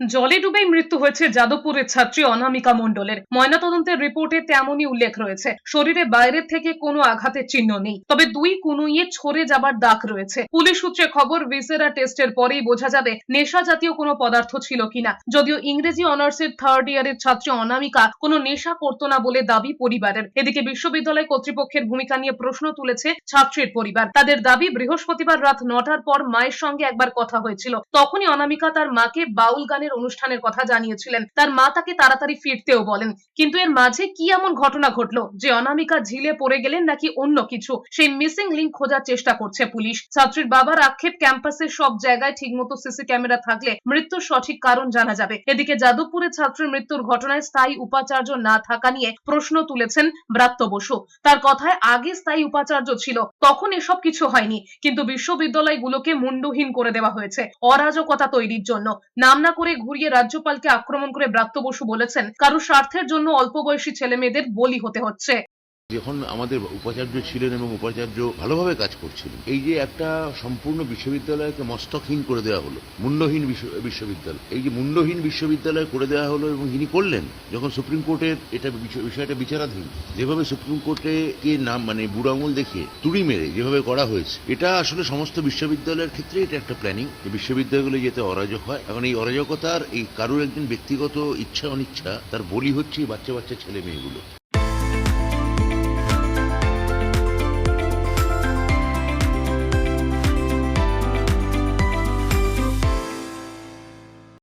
জলে ডুবেই মৃত্যু হয়েছে যাদবপুরের ছাত্রী অনামিকা মণ্ডলের। ময়নাতদন্তের রিপোর্টে তেমনই উল্লেখ রয়েছে। শরীরে বাইরের থেকে কোনো আঘাতের চিহ্ন নেই। তবে দুই কুনুইয়ে ছড়ে যাবার দাগ রয়েছে। পুলিশ সূত্রে খবর, ভিসেরা টেস্টের পরেই বোঝা যাবে নেশা জাতীয় কোনো পদার্থ ছিল কিনা। যদিও ইংরেজি অনার্সের থার্ড ইয়ারের ছাত্রী অনামিকা কোনো নেশা করতো না বলে দাবি পরিবারের। এদিকে বিশ্ববিদ্যালয় কর্তৃপক্ষের ভূমিকা নিয়ে প্রশ্ন তুলেছে ছাত্রীর পরিবার। তাদের দাবি, বৃহস্পতিবার রাত নটার পর মায়ের সঙ্গে একবার কথা হয়েছিল। তখনই অনামিকা তার মাকে বাউল গানের অনুষ্ঠানের কথা জানিয়েছিলেন। তার মা তাকে তাড়াতাড়ি ফিরতেও বলেন। কিন্তু এর মাঝে কি এমন ঘটনা ঘটলো? যে অনামিকা ঝিলে পড়ে গেলেন নাকি অন্য কিছু? সেই মিসিং লিঙ্ক খোঁজার চেষ্টা করছে পুলিশ। ছাত্রীর বাবার আক্ষেপ ক্যাম্পাসের সব জায়গায় ঠিকমতো সিসি ক্যামেরা থাকলে মৃত্যুর সঠিক কারণ জানা যাবে। এদিকে যাদবপুরে ছাত্রীর মৃত্যুর ঘটনায় স্থায়ী উপাচার্য না থাকা নিয়ে প্রশ্ন তুলেছেন ব্রাত্য বসু। তার কথায় আগে স্থায়ী উপাচার্য ছিল, তখন এসব কিছু হয়নি। কিন্তু বিশ্ববিদ্যালয়গুলোকে মুন্ডহীন করে দেওয়া হয়েছে। অরাজকতা তৈরির জন্য। নাম না করে ঘুরিয়ে রাজ্যপালকে আক্রমণ করে ব্রাত্য বসু বলেছেন, কারও স্বার্থের জন্য অল্প বয়সী ছেলে মেয়েদের বলি হতে হচ্ছে। যখন আমাদের উপাচার্য ছিলেন এবং উপাচার্য ভালোভাবে কাজ করছিলেন, এই যে একটা সম্পূর্ণ বিশ্ববিদ্যালয়কে মস্তকহীন করে দেওয়া হলো বিশ্ব- বিশ্ববিদ্যালয়, এই যে মুন্ডহীন বিশ্ববিদ্যালয় করে দেওয়া হলো এবং তিনি করলেন, যখন সুপ্রিম কোর্টের এটা বিষয়টা বিচারাধীন, যেভাবে সুপ্রিম কোর্টে কে নাম মানে বুড়ো আঙুল দেখিয়ে তুড়ি মেরে যেভাবে করা হয়েছে, এটা আসলে সমস্ত বিশ্ববিদ্যালয়ের ক্ষেত্রে এটা একটা প্ল্যানিং, যে বিশ্ববিদ্যালয়গুলো যেতে অরাজক হয়। এখন এই অরাজকতার এই কারোর একজন ব্যক্তিগত ইচ্ছা অনিচ্ছা, তার বলি হচ্ছে বাচ্চা বাচ্চা ছেলে মেয়েগুলো।